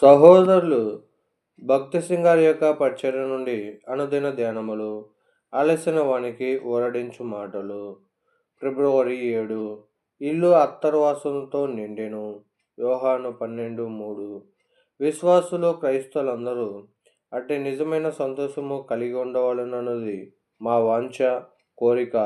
సహోదరులు భక్తి సింగారి యొక్క పరిచర్య నుండి అనుదిన ధ్యానములు అలసిన వానికి ఊరడించు మాటలు. ఫిబ్రవరి ఏడు ఇల్లు అత్తర్వాసంతో నిండెను. యోహాను పన్నెండు మూడు. విశ్వాసులు క్రైస్తవులందరూ అట్టి నిజమైన సంతోషము కలిగి ఉండవాలన్నది మా వాంఛ కోరిక.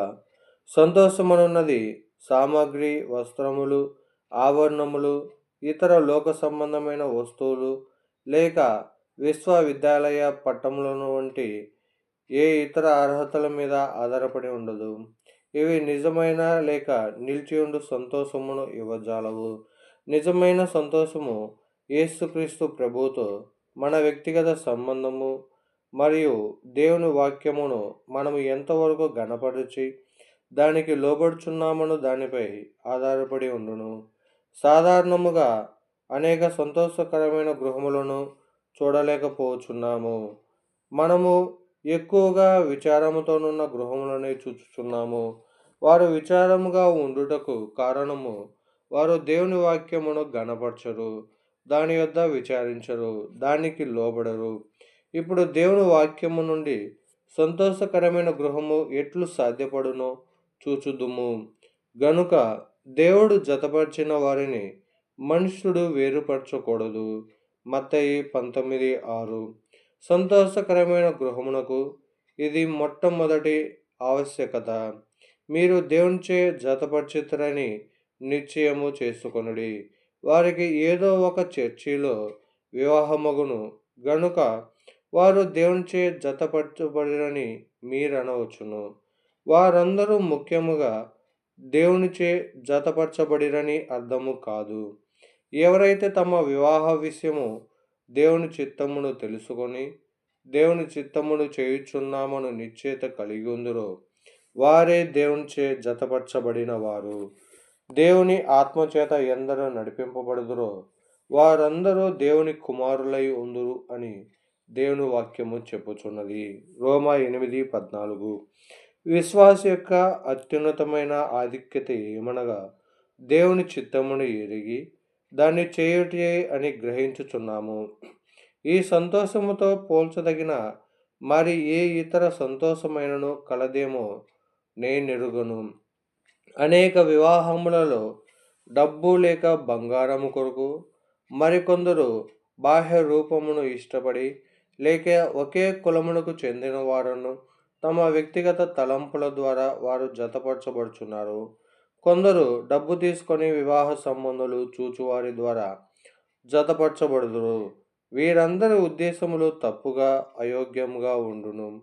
సంతోషమనున్నది సామాగ్రి వస్త్రములు ఆభరణములు ఇతర లోక సంబంధమైన వస్తువులు లేక విశ్వవిద్యాలయ పట్టములను వంటి ఏ ఇతర అర్హతల మీద ఆధారపడి ఉండదు. ఇవి నిజమైన లేక నిలిచి ఉండు సంతోషమును ఇవ్వజాలవు. నిజమైన సంతోషము యేసుక్రీస్తు ప్రభుతో మన వ్యక్తిగత సంబంధము మరియు దేవుని వాక్యమును మనము ఎంతవరకు గణపరిచి దానికి లోబడుచున్నామను దానిపై ఆధారపడి ఉండును. సాధారణముగా అనేక సంతోషకరమైన గృహములను చూడలేకపోచున్నాము. మనము ఎక్కువగా విచారముతోనున్న గృహములనే చూచుచున్నాము. వారు విచారముగా ఉండుటకు కారణము వారు దేవుని వాక్యమును గణపరచరు దాని యొద్ద విచారించరు దానికి లోబడరు. ఇప్పుడు దేవుని వాక్యము నుండి సంతోషకరమైన గృహము ఎట్లు సాధ్యపడునో చూచుదుము. గనుక దేవుడు జతపరిచిన వారిని మనుష్యుడు వేరుపరచకూడదు. మత్తయి పంతొమ్మిది ఆరు. సంతోషకరమైన గృహమునకు ఇది మొట్టమొదటి ఆవశ్యకత. మీరు దేవునిచే జతపరిచితరని నిశ్చయము చేసుకొనుడి. వారికి ఏదో ఒక చర్చిలో వివాహమగును. గనుక వారు దేవునిచే జతపరచబడిరని మీరనవచ్చును. వారందరూ ముఖ్యముగా దేవునిచే జతపరచబడిరని అర్థము కాదు. ఎవరైతే తమ వివాహ విషయము దేవుని చిత్తమును తెలుసుకొని దేవుని చిత్తమును చేయుచున్నామను నిశ్చేత కలిగి ఉందరో వారే దేవునిచే జతపరచబడిన వారు దేవుని ఆత్మచేత ఎందరో నడిపింపబడుదురో వారందరూ దేవుని కుమారులై ఉందురు అని దేవుని వాక్యము చెప్పుచున్నది. రోమా ఎనిమిది పద్నాలుగు. విశ్వాస యొక్క అత్యున్నతమైన ఆధిక్యత ఏమనగా దేవుని చిత్తమును ఎరిగి దాన్ని చేయుటే అని గ్రహించుచున్నాము. ఈ సంతోషముతో పోల్చదగిన మరి ఏ ఇతర సంతోషమైనను కలదేమో నేనెరుగను. అనేక వివాహములలో డబ్బు లేక బంగారము కొరకు మరికొందరు బాహ్య రూపమును ఇష్టపడి లేక ఒకే కులమునకు చెందిన వారును తమ వ్యక్తిగత తలంపుల ద్వారా వారు జతపరచబడుచున్నారు. కొందరు డబ్బు తీసుకొని వివాహ సంబంధాలు చూచువారి ద్వారా జతపరచబడుదురు. వీరందరి ఉద్దేశములు తప్పుగా అయోగ్యముగా ఉండును.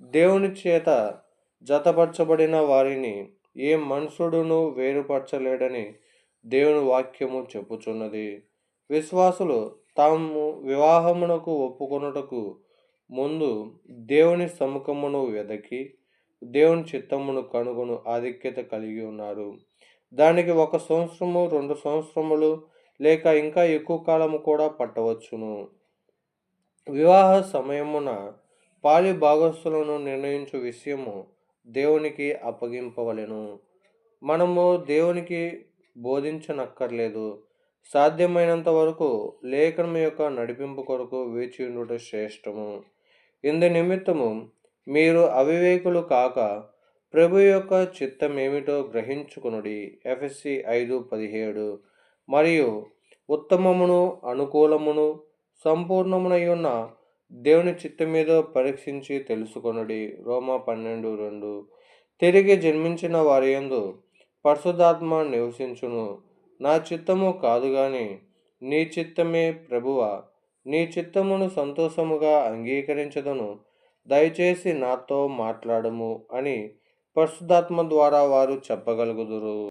దేవుని చేత జతపరచబడిన వారిని ఏ మనుషుడును వేరుపరచలేడని దేవుని వాక్యము చెప్పుచున్నది. విశ్వాసులు తాము వివాహమునకు ఒప్పుకొనుటకు ముందు దేవుని సముఖమును వెదకి దేవుని చిత్తమును కనుగొను ఆధిక్యత కలిగి ఉన్నారు. దానికి ఒక సంవత్సరము రెండు సంవత్సరములు లేక ఇంకా ఎక్కువ కాలము కూడా పట్టవచ్చును. వివాహ సమయమున పాలి భాగస్థులను నిర్ణయించు విషయము దేవునికి అప్పగింపవలెను. మనము దేవునికి బోధించనక్కర్లేదు. సాధ్యమైనంత వరకు లేఖనం యొక్క నడిపింపు కొరకు వేచి ఉండుట శ్రేష్టము. ఇందు నిమిత్తము మీరు అవివేకులు కాక ప్రభు యొక్క చిత్తం ఏమిటో గ్రహించుకునుడి. ఎఫ్ఎస్సి ఐదు పదిహేడు. మరియు ఉత్తమమును అనుకూలమును సంపూర్ణమునై ఉన్న దేవుని చిత్తం మీద పరీక్షించి తెలుసుకొనుడి. రోమా పన్నెండు రెండు. తిరిగి జన్మించిన వారి యందు పరిశుద్ధాత్మ నివసించును. నా చిత్తము కాదు గాని నీ చిత్తమే ప్రభువ. నీ చిత్తమును సంతోషముగా అంగీకరించదను. దయచేసి నాతో మాట్లాడము అని పరిశుద్ధాత్మ ద్వారా వారు చెప్పగలుగుదురు.